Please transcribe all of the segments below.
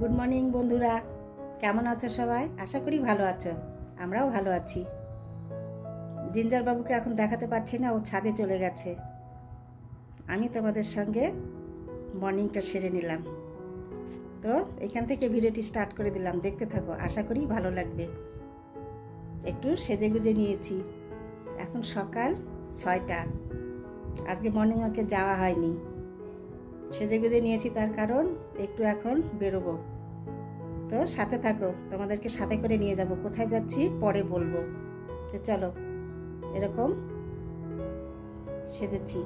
Good morning বন্ধুরা। কেমন আছো সবাই? আশা করি ভালো আছো। আমরাও ভালো আছি। জিঞ্জার বাবুকে এখন দেখাতে পারছি না, ও ছাদে চলে গেছে। আমি তোমাদের সঙ্গে মর্নিংটা সেরে নিলাম। তো, এখান থেকে ভিডিওটি স্টার্ট করে দিলাম। দেখতে থাকো, আশা করি ভালো লাগবে। একটু সেজে গুজে নিয়েছি। এখন সকাল ছয়টা। আজকে মর্নিং ওয়াকে যাওয়া হয়নি। সেজে গুজে নিয়েছি তার কারণ একটু এখন বেরোবো। তো সাথে থাকো, তোমাদেরকে সাথে করে নিয়ে যাব। কোথায় যাচ্ছি পরে বলব। তো চলো, এরকম সেজেছি।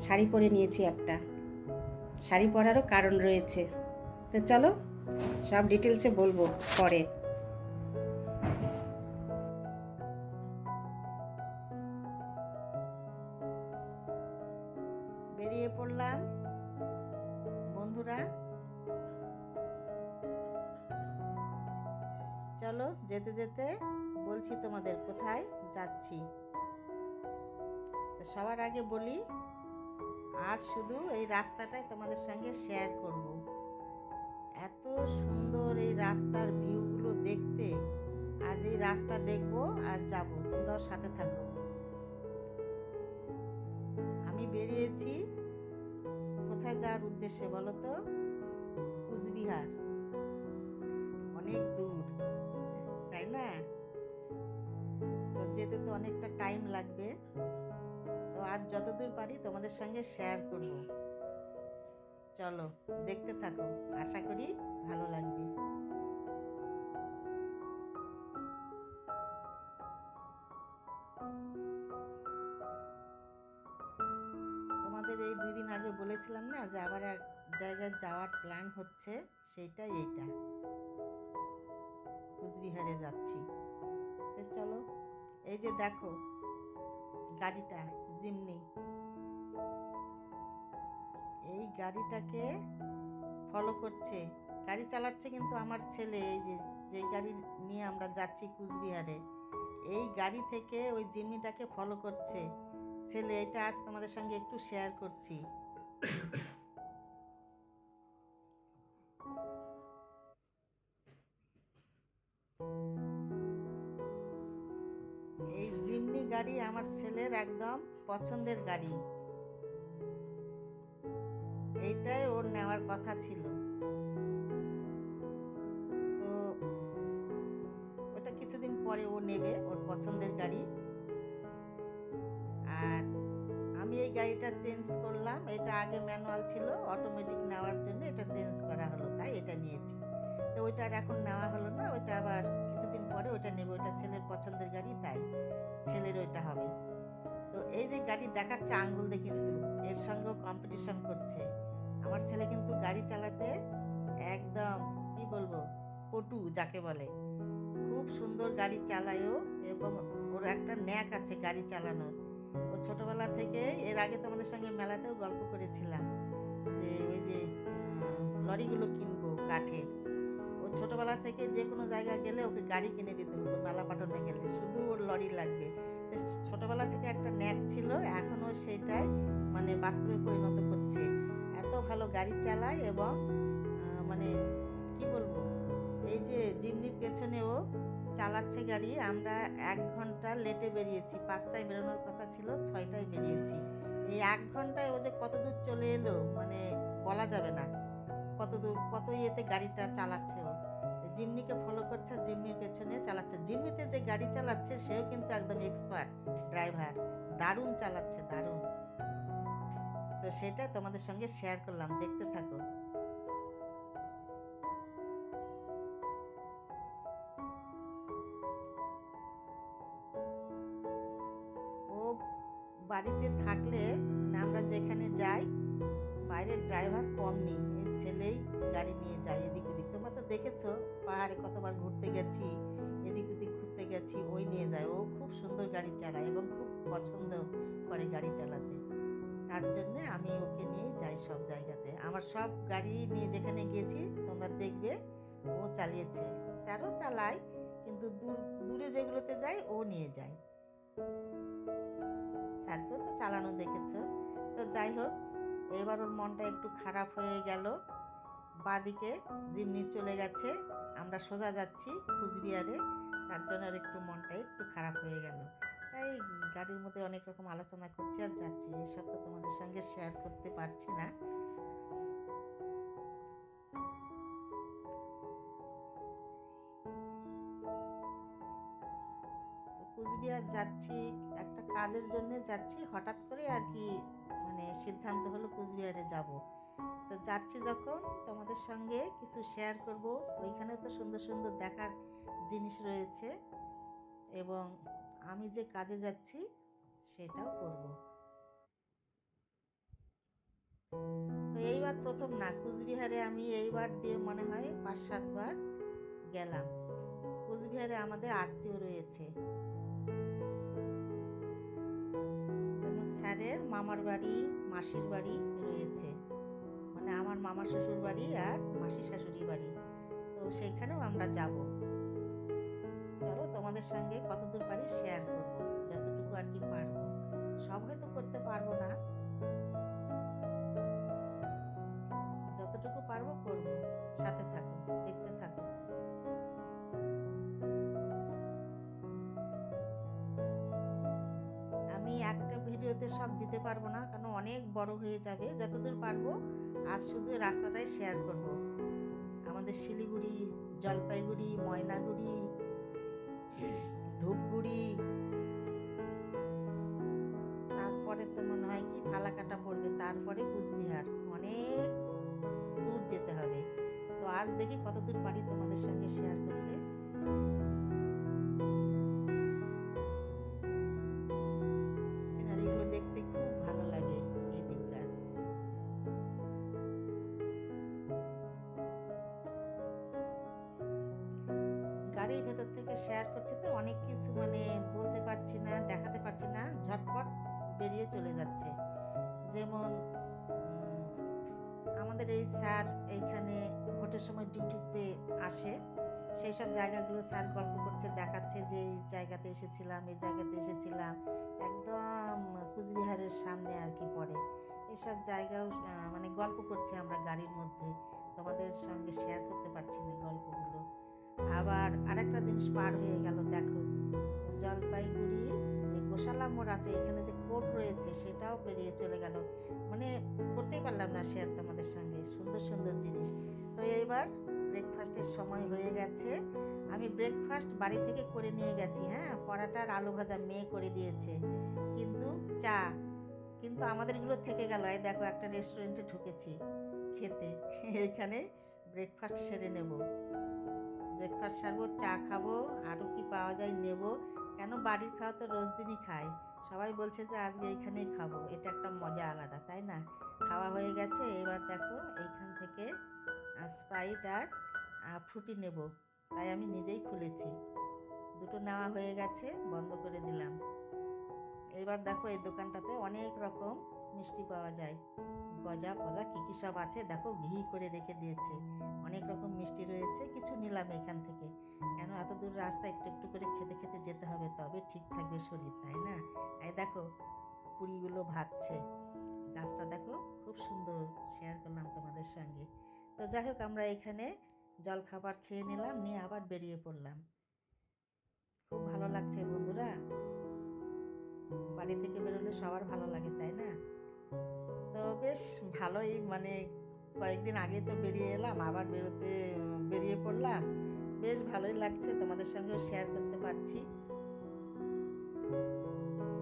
শাড়ি পরে নিয়েছি একটা। শাড়ি পরারও কারণ রয়েছে। তো চলো, সব ডিটেলসে বলব পরে। যেতে বলছি তোমাদের কোথায় যাচ্ছি। তো সবার আগে বলি, আজ শুধু এই রাস্তাটাই তোমাদের সঙ্গে শেয়ার করব। এত সুন্দর এই রাস্তার ভিউগুলো দেখতে, আজ এই রাস্তা দেখব আর যাব, তোমরাও সাথে থাকো। আমি বেরিয়েছি, কোথায় যাওয়ার উদ্দেশ্যে বলো তো? কুচবিহার। অনেক দূর। তাই না? তো যেতে তো অনেকটা টাইম লাগবে। তো আজ যতদূর পারি তোমাদের সঙ্গে শেয়ার করব। চলো, দেখতে থাকো। আশা করি ভালো লাগবে। তোমাদের এই দুই দিন আগে বলেছিলাম না যে আবার এক জায়গায় যাওয়ার প্ল্যান হচ্ছে সেইটাই এইটা। কুচবিহারে যাচ্ছি। তো চলো, এই যে দেখো, গাড়িটা জিমনি এই গাড়িটাকে ফলো করছে। গাড়ি চালাচ্ছে কিন্তু আমার ছেলে, এই যে, যেই গাড়ি নিয়ে আমরা যাচ্ছি কুচবিহারে এই গাড়ি থেকে ওই জিমনিটাকে ফলো করছে। ছেলে, এটা আজ তোমাদের সঙ্গে একটু শেয়ার করছি। আমার ছেলের একদম পছন্দের গাড়ি। এইটাই ওর নেওয়ার কথা ছিল। তো ওটা কিছুদিন পরে ও নেবে ওর পছন্দের গাড়ি। আর আমি এই গাড়িটা চেঞ্জ করলাম। এটা আগে ম্যানুয়াল ছিল, অটোমেটিক নেওয়ার জন্য এটা চেঞ্জ করা হলো, তাই এটা নিয়েছি। তো ওইটা আর এখন নেওয়া হলো না, ওইটা আবার পরে ওইটা নেবে ওটা ছেলের পছন্দের গাড়ি, তাই ছেলের ওইটা হবে। তো এই যে গাড়ি দেখাচ্ছে আঙ্গুল দিয়ে কিন্তু এর সঙ্গেও কম্পিটিশন করছে। আমার ছেলে কিন্তু গাড়ি চালাতে একদম, কি বলব, পটু যাকে বলে। খুব সুন্দর গাড়ি চালায়ও এবং ওর একটা ন্যাক আছে গাড়ি চালানোর। ও ছোটবেলা থেকে এর আগে তোমাদের সঙ্গে মেলাতেও গল্প করেছিলাম যে ওই যে লরিগুলো কিনবো কাঠের। ছোটবেলা থেকে যে কোনো জায়গা গেলে ওকে গাড়ি কিনে দিতে হতো, মেলা পাটনে গেলে। শুধু ওর লরি লাগবে। ছোটবেলা থেকে একটা ন্যাক ছিল, এখনও সেটাই মানে বাস্তবে পরিণত করছে। এত ভালো গাড়ি চালায় এবং মানে কি বলব, এই যে জিমনির পেছনে ও চালাচ্ছে গাড়ি, আমরা এক ঘণ্টা লেটে বেরিয়েছি, পাঁচটায় বেরোনোর কথা ছিল, ছয়টায় বেরিয়েছি। এই এক ঘন্টায় ও যে কত দূর চলে এলো মানে বলা যাবে না। কত দূর, কত ইয়েতে গাড়িটা চালাচ্ছে ও। জিমনিকে ফলো করছে আর জিমনির পেছনে চালাচ্ছে। জিমনিতে যে গাড়ি চালাচ্ছে, সেও কিন্তু একদম এক্সপার্ট ড্রাইভার দারুণ চালাচ্ছে, দারুণ। তো সেটা তোমাদের সঙ্গে শেয়ার করলাম, দেখতে থাকো। ও বাড়িতে থাকলে আমরা যেখানে যাই, বাইরের ড্রাইভার কম নেই ছেলেই গাড়ি নিয়ে যায়, এদিক ওদিক। তোমরা তো দেখেছ, পাহাড়ে কতবার ঘুরতে গেছি, এদিক ওদিক ঘুরতে গেছি, ওই নিয়ে যায়। ও খুব সুন্দর গাড়ি চালায় এবং খুব পছন্দ করে গাড়ি চালাতে। তার জন্য আমি ওকে নিয়ে যাই সব জায়গাতে। আমার সব গাড়ি নিয়ে যেখানে গেছি, তোমরা দেখবে ও চালিয়েছে। স্যারও চালায়, কিন্তু দূর, দূরে যেগুলোতে যায়, ও নিয়ে যায়। স্যারকেও তো চালানো দেখেছ। তো যাই হোক, এবার ওর মনটা একটু খারাপ হয়ে গেল। বাদিকে জিমনি চলে গেছে। আমরা সোজা যাচ্ছি কুচবিহারে। তার জন্য আর একটু মনটা একটু খারাপ হয়ে গেল। তাই গাড়ির মধ্যে অনেক রকম আলোচনা করছি আর যাচ্ছি। এসব তো তোমাদের সঙ্গে শেয়ার করতে পারছি না। কুচবিহার যাচ্ছি, একটা কাজের জন্য যাচ্ছি। হঠাৎ করে আর কি মানে সিদ্ধান্ত হলো কুচবিহারে যাব। তো যাচ্ছি যখন তোমাদের সঙ্গে কিছু শেয়ার করব। ওইখানে তো সুন্দর সুন্দর দেখার জিনিস রয়েছে এবং আমি যে কাজে যাচ্ছি সেটাও করব। তো এইবার প্রথম না, কুচবিহারে আমি এইবার দিয়ে মনে হয় পাঁচ সাতবার গেলাম। কুচবিহারে আমাদের আত্মীয় রয়েছে। স্যারের মামার বাড়ি, মাসির বাড়ি রয়েছে। মানে আমার মামা শ্বশুর বাড়ি আর মাসি শাশুড়ি বাড়ি। তো সেইখানেও আমরা যাব। চলো তোমাদের সঙ্গে কতদূর পারি শেয়ার করব। যতটুকু আর কি পারব। সব হয়তো করতে পারব না। যতটুকু পারব করব। সাথে থাকো, দেখতে ভিডিওতে সব দিতে পারব না, কারণ অনেক বড় হয়ে যাবে। যতদূর পারব, আজ শুধু রাস্তাটাই শেয়ার করব। আমাদের শিলিগুড়ি, জলপাইগুড়ি, ময়নাগুড়ি, ধূপগুড়ি, তারপরে তো মনে হয় কি ফালাকাটা পড়বে, তারপরে কুচবিহার। অনেক দূর যেতে হবে। তো আজ দেখি কতদূর পারি তোমাদের সঙ্গে শেয়ার করতে। করছি তো অনেক কিছু মানে বলতে পারছি না, দেখাতে পারছি না, ঝটপট বেরিয়ে চলে যাচ্ছে। যেমন আমাদের এই স্যার এইখানে ভোটের সময় ডিউটিতে আসে। সেই সব জায়গাগুলো স্যার গল্প করছে, দেখাচ্ছে যে এই জায়গাতে এসেছিলাম, এই জায়গাতে এসেছিলাম। একদম কুচবিহারের সামনে আর কি পড়ে। এইসব জায়গাও মানে গল্প করছি আমরা গাড়ির মধ্যে। তোমাদের সঙ্গে শেয়ার করতে পারছি না গল্পগুলো। আবার আরেকটা জিনিস পার হয়ে গেল, দেখো। জলপাইগুড়ি যে গোশালা মোড় আছে, এখানে যে কোর্ট রয়েছে, সেটাও পেরিয়ে চলে গেল। মানে করতেই পারলাম না শেয়ার তোমাদের সঙ্গে, সুন্দর সুন্দর জিনিস। তো এইবার ব্রেকফাস্টের সময় হয়ে গেছে। আমি ব্রেকফাস্ট বাড়ি থেকে করে নিয়ে গেছি হ্যাঁ? পরাটার আলু ভাজা মেয়ে করে দিয়েছে। কিন্তু চা, কিন্তু আমাদেরগুলো থেকে গেল। এই দেখো, একটা রেস্টুরেন্টে ঢুকেছি খেতে। এইখানে ব্রেকফাস্ট সেরে নেব। ব্রেকফাস্ট সারবো, চা খাব আরও কি পাওয়া যায় নেব। কেন বাড়ির খাওয়া তো রোজ দিনই খাই। সবাই বলছে যে আজকে এইখানেই খাব। এটা একটা মজা আলাদা, তাই না? খাওয়া হয়ে গেছে, এবার দেখো এইখান থেকে স্প্রাইট আর ফ্রুটি নেব। তাই আমি নিজেই খুলেছি। দুটো নেওয়া হয়ে গেছে, বন্ধ করে দিলাম। এবার দেখো এই দোকানটাতে অনেক রকম মিষ্টি পাওয়া যায়। গজা ফজা কী কী সব আছে? দেখো, ঘি করে রেখে দিয়েছে। অনেক রকম মিষ্টি রয়েছে, কিছু নিলাম এখান থেকে। কেন? এত দূর রাস্তা, একটু একটু করে খেতে খেতে যেতে হবে, তবে ঠিক থাকবে শরীর, তাই না? এই দেখো, পুরিগুলো ভাজছে। গাছটা দেখো, খুব সুন্দর। শেয়ার করলাম তোমাদের সঙ্গে। তো যাই হোক, আমরা এখানে জল খাবার খেয়ে নিলাম, নিয়ে আবার বেরিয়ে পড়লাম। খুব ভালো লাগছে বন্ধুরা। বাড়ি থেকে বেরোলে সবার ভালো লাগে, তাই না? তো বেশ ভালোই মানে কয়েকদিন আগে তো বেরিয়ে এলাম, আবার বেরোতে, বেরিয়ে পড়লাম। বেশ ভালোই লাগছে, তোমাদের সঙ্গেও শেয়ার করতে পারছি।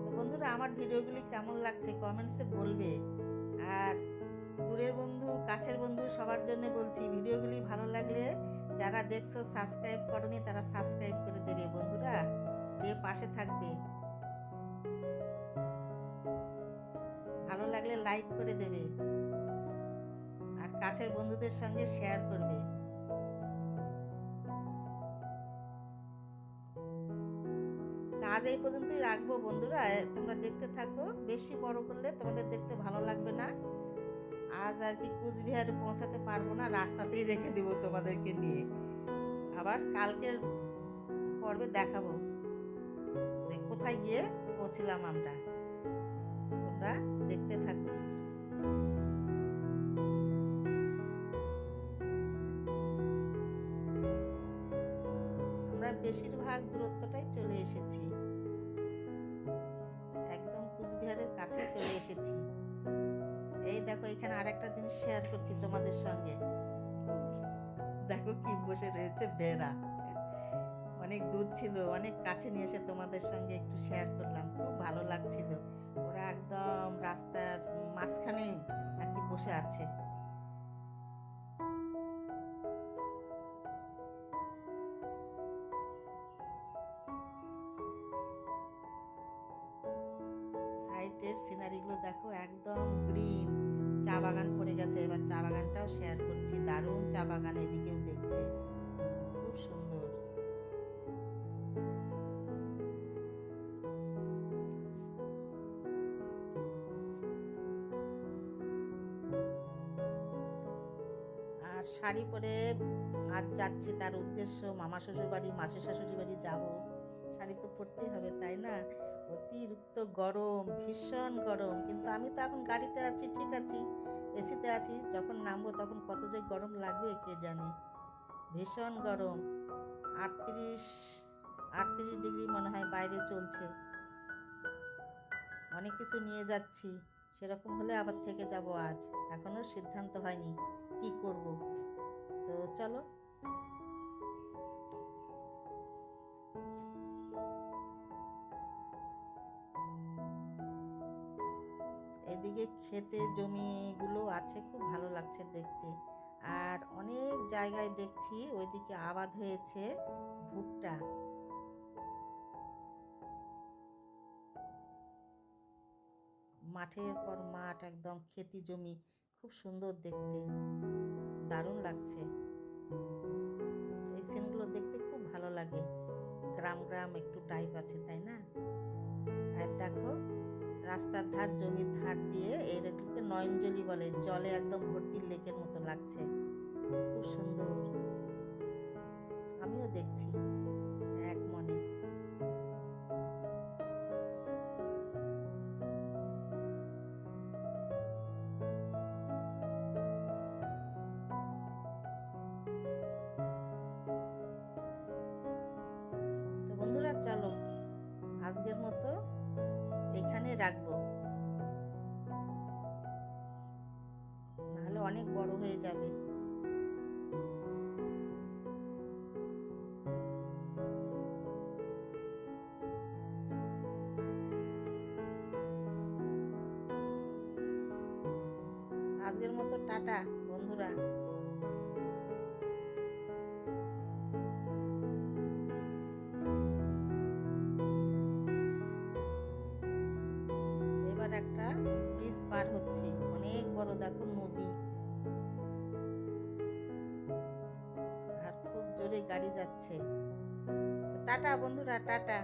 তো বন্ধুরা, আমার ভিডিওগুলি কেমন লাগছে কমেন্টসে বলবে। আর দূরের বন্ধু, কাছের বন্ধু সবার জন্য বলছি, ভিডিওগুলি ভালো লাগলে যারা দেখছ সাবস্ক্রাইব করনি, তারা সাবস্ক্রাইব করে দেবে বন্ধুরা। দিয়ে পাশে থাকবে। লাগলে লাইক করে দেবে। আর কাছের বন্ধুদের সঙ্গে শেয়ার করবে। আজ এই পর্যন্তই রাখব বন্ধুরা। তোমরা দেখতে থাকো। বেশি বড় করলে তোমাদের দেখতে ভালো লাগবে না। আজ আর কি কুচবিহারে পৌঁছাতে পারব না, রাস্তাতেই রেখে দিব তোমাদেরকে নিয়ে। আবার কালকের পর্বে দেখাবো যে কোথায় গিয়ে পৌঁছিলাম আমরা। আমরা দেখতে থাকো। আমরা বেশিরভাগ দূরত্বটাই চলে এসেছি। একদম কুচবিহারের কাছে চলে এসেছি। এই দেখো, এখানে আরেকটা জিনিস শেয়ার করছি তোমাদের সঙ্গে। দেখো কি বসে রয়েছে বেড়া অনেক দূর ছিল, অনেক কাছে নিয়ে এসে তোমাদের সঙ্গে একটু শেয়ার করলাম। খুব ভালো লাগছিল। ওরা একদম রাস্তার মাঝখানে আর কি বসে আছে। সাইডের সিনারিগুলো দেখো একদম গ্রিন চা বাগান পড়ে গেছে, এবার চা বাগানটাও শেয়ার করছি। দারুণ চা বাগান এদিকেও দেখতে। খুব সুন্দর। শাড়ি পরে আজ যাচ্ছি তার উদ্দেশ্য মামা শ্বশুর বাড়ি মাসি শাশুড়ি বাড়ি যাব। শাড়ি তো পরতেই হবে, তাই না? অতিরিক্ত গরম, ভীষণ গরম। কিন্তু আমি তো এখন গাড়িতে আছি, ঠিক আছি, এসিতে আছি। যখন নামবো তখন কত যে গরম লাগবে, কে জানে? ভীষণ গরম। আটত্রিশ আটত্রিশ ডিগ্রি মনে হয় বাইরে চলছে। অনেক কিছু নিয়ে যাচ্ছি। সেরকম হলে আবার থেকে যাব আজ। এখনও সিদ্ধান্ত হয়নি। কি করব? চলো। এদিকে খেতে জমিগুলো আছে, খুব ভালো লাগছে দেখতে। আর অনেক জায়গায় দেখছি ওইদিকে আবাদ হয়েছে ভুট্টা। মাঠের পর মাঠ, একদম খেতি জমি, খুব সুন্দর দেখতে। দারুণ লাগছে। এই সিনগুলো দেখতে খুব ভালো লাগে। গ্রাম গ্রাম একটু টাইপ আছে, তাই না? আর দেখো, রাস্তার ধার, জমির ধার দিয়ে এটাকে নয়নজলি বলে, জলে একদম ভর্তি লেকের মতো লাগছে। খুব সুন্দর। আমিও দেখছি। রাখব। নাহলে অনেক বড় হয়ে যাবে। আজকের মতো টাটা বন্ধুরা। যাচ্ছে টাটা বন্ধুরা টাটা।